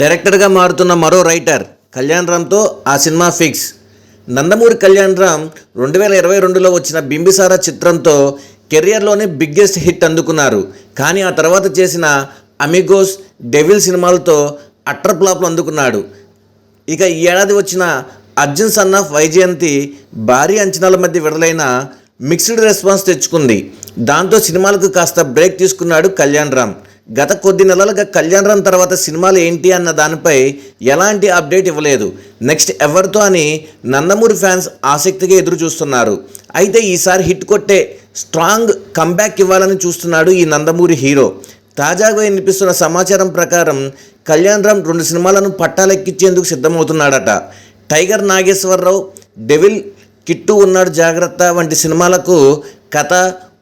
డైరెక్టర్గా మారుతున్న మరో రైటర్ కళ్యాణ్ రామ్తో ఆ సినిమా ఫిక్స్ నందమూరి కళ్యాణ్ రామ్ రెండు వేల ఇరవై రెండులో వచ్చిన బింబిసార చిత్రంతో కెరియర్లోనే బిగ్గెస్ట్ హిట్ అందుకున్నారు. కానీ ఆ తర్వాత చేసిన అమిగోస్ డెవిల్ సినిమాలతో అట్టర్ ఫ్లాప్లు అందుకున్నాడు. ఇక ఈ ఏడాది వచ్చిన అర్జున్ సన్ ఆఫ్ వైజయంతి భారీ అంచనాల మధ్య విడుదలైన మిక్స్డ్ రెస్పాన్స్ తెచ్చుకుంది. దాంతో సినిమాలకు కాస్త బ్రేక్ తీసుకున్నాడు కళ్యాణ్ రామ్. గత కొద్ది నెలలుగా కళ్యాణ్ రామ్ తర్వాత సినిమాలు ఏంటి అన్న దానిపై ఎలాంటి అప్డేట్ ఇవ్వలేదు. నెక్స్ట్ ఎవరితో అని నందమూరి ఫ్యాన్స్ ఆసక్తిగా ఎదురు చూస్తున్నారు అయితే ఈసారి హిట్ కొట్టే స్ట్రాంగ్ కంబ్యాక్ ఇవ్వాలని చూస్తున్నాడు ఈ నందమూరి హీరో. తాజాగా వినిపిస్తున్న సమాచారం ప్రకారం కళ్యాణ్ రామ్ రెండు సినిమాలను పట్టాలెక్కించేందుకు సిద్ధమవుతున్నాడట. టైగర్ నాగేశ్వరరావు డెవిల్ కిట్టు ఉన్నాడు జాగ్రత్త వంటి సినిమాలకు కథ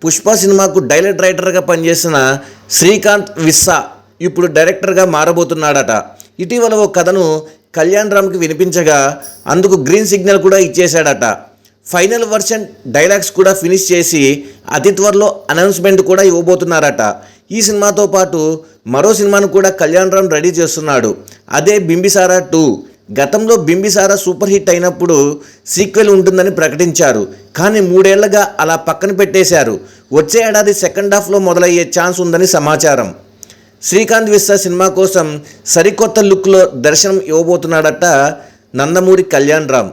పుష్ప సినిమాకు డైలెక్ట్ రైటర్గా పనిచేసిన శ్రీకాంత్ విస్సా ఇప్పుడు డైరెక్టర్గా మారబోతున్నాడట. ఇటీవల ఓ కథను కళ్యాణ్ రామ్కి వినిపించగా అందుకు గ్రీన్ సిగ్నల్ కూడా ఇచ్చేశాడట. ఫైనల్ వర్షన్ డైలాగ్స్ కూడా ఫినిష్ చేసి అతి త్వరలో అనౌన్స్మెంట్ కూడా ఇవ్వబోతున్నారట. ఈ సినిమాతో పాటు మరో సినిమాను కూడా కళ్యాణ్ రామ్ రెడీ చేస్తున్నాడు. అదే బింబిసారా టూ. గతంలో బింబిసారా సూపర్ హిట్ అయినప్పుడు సీక్వెల్ ఉంటుందని ప్రకటించారు. కానీ మూడేళ్ళుగా అలా పక్కన పెట్టేశారు. వచ్చే ఏడాది సెకండ్ హాఫ్లో మొదలయ్యే ఛాన్స్ ఉందని సమాచారం. శ్రీకాంత్ విస్సా సినిమా కోసం సరికొత్త లుక్లో దర్శనం ఇవ్వబోతున్నాడట నందమూరి కళ్యాణ్ రామ్.